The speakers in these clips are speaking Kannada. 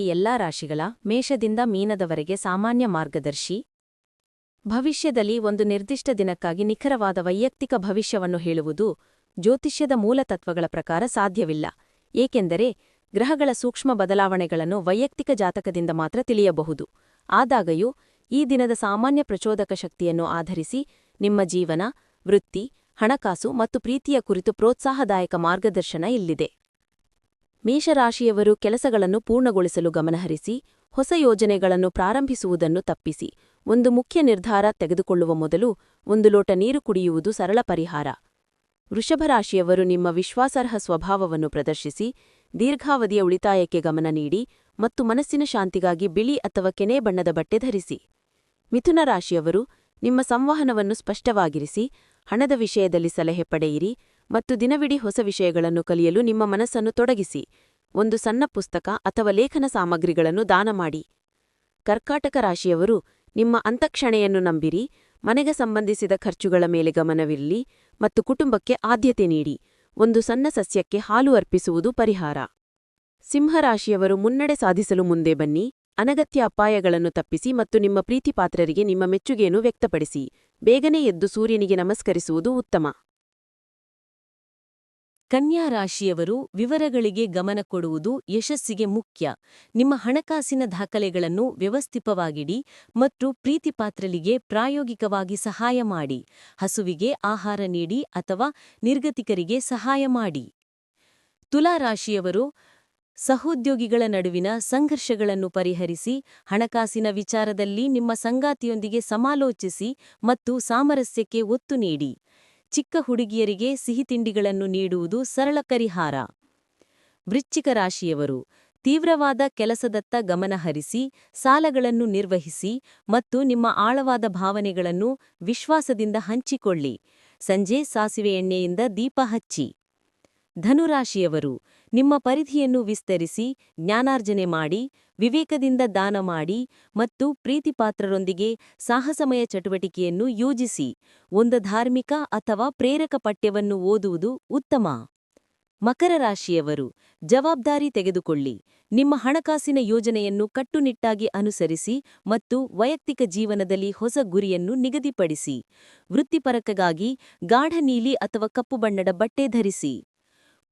ಎಲ್ಲಾ ರಾಶಿಗಳ ಮೇಷದಿಂದ ಮೀನದವರೆಗೆ ಸಾಮಾನ್ಯ ಮಾರ್ಗದರ್ಶಿ. ಭವಿಷ್ಯದಲ್ಲಿ ಒಂದು ನಿರ್ದಿಷ್ಟ ದಿನಕ್ಕಾಗಿ ನಿಖರವಾದ ವೈಯಕ್ತಿಕ ಭವಿಷ್ಯವನ್ನು ಹೇಳುವುದು ಜ್ಯೋತಿಷ್ಯದ ಮೂಲತತ್ವಗಳ ಪ್ರಕಾರ ಸಾಧ್ಯವಿಲ್ಲ. ಏಕೆಂದರೆ ಗ್ರಹಗಳ ಸೂಕ್ಷ್ಮ ಬದಲಾವಣೆಗಳನ್ನು ವೈಯಕ್ತಿಕ ಜಾತಕದಿಂದ ಮಾತ್ರ ತಿಳಿಯಬಹುದು. ಆದಾಗ್ಯೂ, ಈ ದಿನದ ಸಾಮಾನ್ಯ ಪ್ರಚೋದಕ ಶಕ್ತಿಯನ್ನು ಆಧರಿಸಿ ನಿಮ್ಮ ಜೀವನ, ವೃತ್ತಿ, ಹಣಕಾಸು ಮತ್ತು ಪ್ರೀತಿಯ ಕುರಿತು ಪ್ರೋತ್ಸಾಹದಾಯಕ ಮಾರ್ಗದರ್ಶನ ಇಲ್ಲಿದೆ. ಮೇಷರಾಶಿಯವರು ಕೆಲಸಗಳನ್ನು ಪೂರ್ಣಗೊಳಿಸಲು ಗಮನಹರಿಸಿ, ಹೊಸ ಯೋಜನೆಗಳನ್ನು ಪ್ರಾರಂಭಿಸುವುದನ್ನು ತಪ್ಪಿಸಿ, ಒಂದು ಮುಖ್ಯ ನಿರ್ಧಾರ ತೆಗೆದುಕೊಳ್ಳುವ ಮೊದಲು ಒಂದು ಲೋಟ ನೀರು ಕುಡಿಯುವುದು ಸರಳ ಪರಿಹಾರ. ವೃಷಭರಾಶಿಯವರು ನಿಮ್ಮ ವಿಶ್ವಾಸಾರ್ಹ ಸ್ವಭಾವವನ್ನು ಪ್ರದರ್ಶಿಸಿ, ದೀರ್ಘಾವಧಿಯ ಉಳಿತಾಯಕ್ಕೆ ಗಮನ ನೀಡಿ ಮತ್ತು ಮನಸ್ಸಿನ ಶಾಂತಿಗಾಗಿ ಬಿಳಿ ಅಥವಾ ಕೆನೆ ಬಣ್ಣದ ಬಟ್ಟೆ ಧರಿಸಿ. ಮಿಥುನ ರಾಶಿಯವರು ನಿಮ್ಮ ಸಂವಹನವನ್ನು ಸ್ಪಷ್ಟವಾಗಿರಿಸಿ, ಹಣದ ವಿಷಯದಲ್ಲಿ ಸಲಹೆ ಪಡೆಯಿರಿ ಮತ್ತು ದಿನವಿಡೀ ಹೊಸ ವಿಷಯಗಳನ್ನು ಕಲಿಯಲು ನಿಮ್ಮ ಮನಸ್ಸನ್ನು ತೊಡಗಿಸಿ. ಒಂದು ಸಣ್ಣ ಪುಸ್ತಕ ಅಥವಾ ಲೇಖನ ಸಾಮಗ್ರಿಗಳನ್ನು ದಾನ ಮಾಡಿ. ಕರ್ಕಾಟಕ ರಾಶಿಯವರು, ನಿಮ್ಮ ಅಂತಕ್ಷಣೆಯನ್ನು ನಂಬಿರಿ. ಮನೆಗೆ ಸಂಬಂಧಿಸಿದ ಖರ್ಚುಗಳ ಮೇಲೆ ಗಮನವಿರಲಿ ಮತ್ತು ಕುಟುಂಬಕ್ಕೆ ಆದ್ಯತೆ ನೀಡಿ. ಒಂದು ಸಣ್ಣ ಸಸ್ಯಕ್ಕೆ ಹಾಲು ಅರ್ಪಿಸುವುದು ಪರಿಹಾರ. ಸಿಂಹರಾಶಿಯವರು ಮುನ್ನಡೆ ಸಾಧಿಸಲು ಮುಂದೆ ಬನ್ನಿ. ಅನಗತ್ಯ ಅಪಾಯಗಳನ್ನು ತಪ್ಪಿಸಿ ಮತ್ತು ನಿಮ್ಮ ಪ್ರೀತಿಪಾತ್ರರಿಗೆ ನಿಮ್ಮ ಮೆಚ್ಚುಗೆಯನ್ನು ವ್ಯಕ್ತಪಡಿಸಿ. ಬೇಗನೆ ಎದ್ದು ಸೂರ್ಯನಿಗೆ ನಮಸ್ಕರಿಸುವುದು ಉತ್ತಮ. ಕನ್ಯಾ ರಾಶಿಯವರು ವಿವರಗಳಿಗೆ ಗಮನ ಕೊಡುವುದು ಯಶಸ್ಸಿಗೆ ಮುಖ್ಯ. ನಿಮ್ಮ ಹಣಕಾಸಿನ ದಾಖಲೆಗಳನ್ನು ವ್ಯವಸ್ಥಿತವಾಗಿಡಿ ಮತ್ತು ಪ್ರೀತಿಪಾತ್ರಲಿಗೆ ಪ್ರಾಯೋಗಿಕವಾಗಿ ಸಹಾಯ ಮಾಡಿ. ಹಸುವಿಗೆ ಆಹಾರ ನೀಡಿ ಅಥವಾ ನಿರ್ಗತಿಕರಿಗೆ ಸಹಾಯ ಮಾಡಿ. ತುಲಾ ರಾಶಿಯವರು ಸಹೋದ್ಯೋಗಿಗಳ ನಡುವಿನ ಸಂಘರ್ಷಗಳನ್ನು ಪರಿಹರಿಸಿ, ಹಣಕಾಸಿನ ವಿಚಾರದಲ್ಲಿ ನಿಮ್ಮ ಸಂಗಾತಿಯೊಂದಿಗೆ ಸಮಾಲೋಚಿಸಿ ಮತ್ತು ಸಾಮರಸ್ಯಕ್ಕೆ ಒತ್ತು ನೀಡಿ. ಚಿಕ್ಕ ಹುಡುಗಿಯರಿಗೆ ಸಿಹಿತಿಂಡಿಗಳನ್ನು ನೀಡುವುದು ಸರಳ ಪರಿಹಾರ ವೃಶ್ಚಿಕ ರಾಶಿಯವರು ತೀವ್ರವಾದ ಕೆಲಸದತ್ತ ಗಮನಹರಿಸಿ ಸಾಲಗಳನ್ನು ನಿರ್ವಹಿಸಿ ಮತ್ತು ನಿಮ್ಮ ಆಳವಾದ ಭಾವನೆಗಳನ್ನು ವಿಶ್ವಾಸದಿಂದ ಹಂಚಿಕೊಳ್ಳಿ. ಸಂಜೆ ಸಾಸಿವೆ ಎಣ್ಣೆಯಿಂದ ದೀಪ ಹಚ್ಚಿ. ಧನುರಾಶಿಯವರು, ನಿಮ್ಮ ಪರಿಧಿಯನ್ನು ವಿಸ್ತರಿಸಿ, ಜ್ಞಾನಾರ್ಜನೆ ಮಾಡಿ, ವಿವೇಕದಿಂದ ದಾನ ಮಾಡಿ ಮತ್ತು ಪ್ರೀತಿಪಾತ್ರರೊಂದಿಗೆ ಸಾಹಸಮಯ ಚಟುವಟಿಕೆಯನ್ನು ಯೋಜಿಸಿ. ಒಂದು ಧಾರ್ಮಿಕ ಅಥವಾ ಪ್ರೇರಕ ಪಠ್ಯವನ್ನು ಓದುವುದು ಉತ್ತಮ. ಮಕರ ರಾಶಿಯವರು, ಜವಾಬ್ದಾರಿ ತೆಗೆದುಕೊಳ್ಳಿ. ನಿಮ್ಮ ಹಣಕಾಸಿನ ಯೋಜನೆಯನ್ನು ಕಟ್ಟುನಿಟ್ಟಾಗಿ ಅನುಸರಿಸಿ ಮತ್ತು ವೈಯಕ್ತಿಕ ಜೀವನದಲ್ಲಿ ಹೊಸ ಗುರಿಯನ್ನು ನಿಗದಿಪಡಿಸಿ. ವೃತ್ತಿಪರಕಗಾಗಿ ಗಾಢ ನೀಲಿ ಅಥವಾ ಕಪ್ಪು ಬಣ್ಣದ ಬಟ್ಟೆ ಧರಿಸಿ.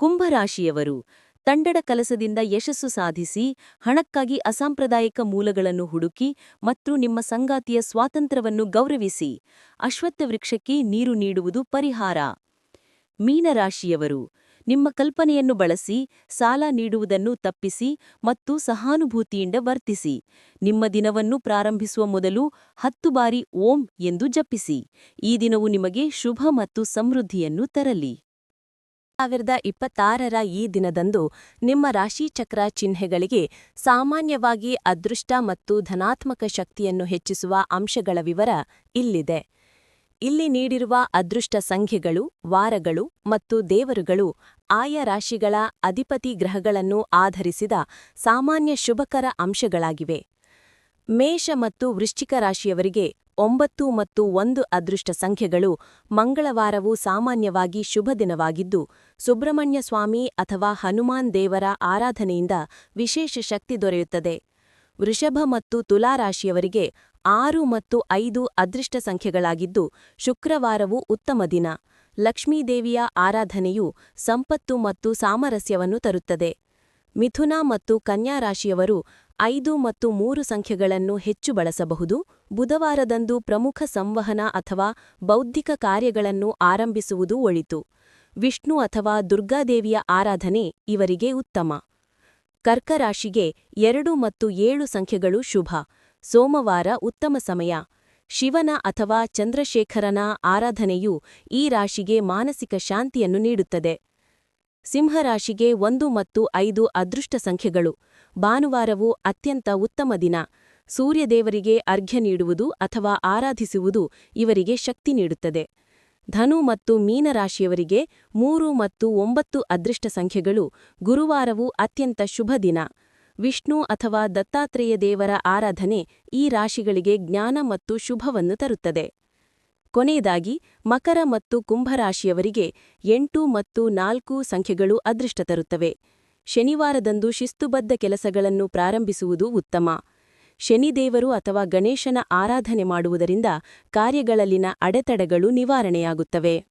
ಕುಂಭರಾಶಿಯವರು ತಂಡದ ಕಲಸದಿಂದ ಯಶಸ್ಸು ಸಾಧಿಸಿ, ಹಣಕ್ಕಾಗಿ ಅಸಾಂಪ್ರದಾಯಿಕ ಮೂಲಗಳನ್ನು ಹುಡುಕಿ ಮತ್ತು ನಿಮ್ಮ ಸಂಗಾತಿಯ ಸ್ವಾತಂತ್ರ್ಯವನ್ನು ಗೌರವಿಸಿ, ಅಶ್ವತ್ಥ ವೃಕ್ಷಕ್ಕೆ ನೀರು ನೀಡುವುದು ಪರಿಹಾರ. ಮೀನರಾಶಿಯವರು, ನಿಮ್ಮ ಕಲ್ಪನೆಯನ್ನು ಬಳಸಿ, ಸಾಲ ನೀಡುವುದನ್ನು ತಪ್ಪಿಸಿ ಮತ್ತು ಸಹಾನುಭೂತಿಯಿಂದ ವರ್ತಿಸಿ. ನಿಮ್ಮ ದಿನವನ್ನು ಪ್ರಾರಂಭಿಸುವ ಮೊದಲು ಹತ್ತು ಬಾರಿ ಓಂ ಎಂದು ಜಪಿಸಿ. ಈ ದಿನವು ನಿಮಗೆ ಶುಭ ಮತ್ತು ಸಮೃದ್ಧಿಯನ್ನು ತರಲಿ. ಸಾವಿರದ ಇಪ್ಪತ್ತಾರರ ಈ ದಿನದಂದು ನಿಮ್ಮ ರಾಶಿಚಕ್ರ ಚಿಹ್ನೆಗಳಿಗೆ ಸಾಮಾನ್ಯವಾಗಿ ಅದೃಷ್ಟ ಮತ್ತು ಧನಾತ್ಮಕ ಶಕ್ತಿಯನ್ನು ಹೆಚ್ಚಿಸುವ ಅಂಶಗಳ ವಿವರ ಇಲ್ಲಿದೆ. ಇಲ್ಲಿ ನೀಡಿರುವ ಅದೃಷ್ಟ ಸಂಖ್ಯೆಗಳು, ವಾರಗಳು ಮತ್ತು ದೇವರುಗಳು ಆಯಾ ರಾಶಿಗಳ ಅಧಿಪತಿ ಗ್ರಹಗಳನ್ನು ಆಧರಿಸಿದ ಸಾಮಾನ್ಯ ಶುಭಕರ ಅಂಶಗಳಾಗಿವೆ. ಮೇಷ ಮತ್ತು ವೃಶ್ಚಿಕ ರಾಶಿಯವರಿಗೆ ಒಂಬತ್ತು ಮತ್ತು ಒಂದು ಅದೃಷ್ಟ ಸಂಖ್ಯೆಗಳು ಮಂಗಳವಾರವು ಸಾಮಾನ್ಯವಾಗಿ ಶುಭ ದಿನವಾಗಿದ್ದು, ಸುಬ್ರಹ್ಮಣ್ಯ ಸ್ವಾಮಿ ಅಥವಾ ಹನುಮಾನ್ ದೇವರ ಆರಾಧನೆಯಿಂದ ವಿಶೇಷ ಶಕ್ತಿ ದೊರೆಯುತ್ತದೆ. ವೃಷಭ ಮತ್ತು ತುಲಾರಾಶಿಯವರಿಗೆ ಆರು ಮತ್ತು ಐದು ಅದೃಷ್ಟ ಸಂಖ್ಯೆಗಳಾಗಿದ್ದು, ಶುಕ್ರವಾರವು ಉತ್ತಮ ದಿನ. ಲಕ್ಷ್ಮೀದೇವಿಯ ಆರಾಧನೆಯು ಸಂಪತ್ತು ಮತ್ತು ಸಾಮರಸ್ಯವನ್ನು ತರುತ್ತದೆ. ಮಿಥುನ ಮತ್ತು ಕನ್ಯಾ ರಾಶಿಯವರು ಐದು ಮತ್ತು ಮೂರು ಸಂಖ್ಯೆಗಳನ್ನು ಹೆಚ್ಚು ಬಳಸಬಹುದು. ಬುಧವಾರದಂದು ಪ್ರಮುಖ ಸಂವಹನ ಅಥವಾ ಬೌದ್ಧಿಕ ಕಾರ್ಯಗಳನ್ನು ಆರಂಭಿಸುವುದು ಒಳಿತು. ವಿಷ್ಣು ಅಥವಾ ದುರ್ಗಾದೇವಿಯ ಆರಾಧನೆ ಇವರಿಗೆ ಉತ್ತಮ. ಕರ್ಕರಾಶಿಗೆ ಎರಡು ಮತ್ತು ಏಳು ಸಂಖ್ಯೆಗಳು ಶುಭ. ಸೋಮವಾರ ಉತ್ತಮ ಸಮಯ. ಶಿವನ ಅಥವಾ ಚಂದ್ರಶೇಖರನ ಆರಾಧನೆಯು ಈ ರಾಶಿಗೆ ಮಾನಸಿಕ ಶಾಂತಿಯನ್ನು ನೀಡುತ್ತದೆ. ಸಿಂಹರಾಶಿಗೆ ಒಂದು ಮತ್ತು ಐದು ಅದೃಷ್ಟ ಸಂಖ್ಯೆಗಳು. ಭಾನುವಾರವು ಅತ್ಯಂತ ಉತ್ತಮ ದಿನ. ಸೂರ್ಯದೇವರಿಗೆ ಅರ್ಘ್ಯ ನೀಡುವುದು ಅಥವಾ ಆರಾಧಿಸುವುದು ಇವರಿಗೆ ಶಕ್ತಿ ನೀಡುತ್ತದೆ. ಧನು ಮತ್ತು ಮೀನರಾಶಿಯವರಿಗೆ ಮೂರು ಮತ್ತು ಒಂಬತ್ತು ಅದೃಷ್ಟ ಸಂಖ್ಯೆಗಳು. ಗುರುವಾರವು ಅತ್ಯಂತ ಶುಭ ದಿನ. ವಿಷ್ಣು ಅಥವಾ ದತ್ತಾತ್ರೇಯ ದೇವರ ಆರಾಧನೆ ಈ ರಾಶಿಗಳಿಗೆ ಜ್ಞಾನ ಮತ್ತು ಶುಭವನ್ನು ತರುತ್ತದೆ. ಕೊನೆಯದಾಗಿ, ಮಕರ ಮತ್ತು ಕುಂಭರಾಶಿಯವರಿಗೆ ಎಂಟು ಮತ್ತು ನಾಲ್ಕು ಸಂಖ್ಯೆಗಳು ಅದೃಷ್ಟ ತರುತ್ತವೆ. ಶನಿವಾರದಂದು ಶಿಸ್ತುಬದ್ಧ ಕೆಲಸಗಳನ್ನು ಪ್ರಾರಂಭಿಸುವುದು ಉತ್ತಮ. ಶನಿದೇವರು ಅಥವಾ ಗಣೇಶನ ಆರಾಧನೆ ಮಾಡುವುದರಿಂದ ಕಾರ್ಯಗಳಲ್ಲಿನ ಅಡೆತಡೆಗಳು ನಿವಾರಣೆಯಾಗುತ್ತವೆ.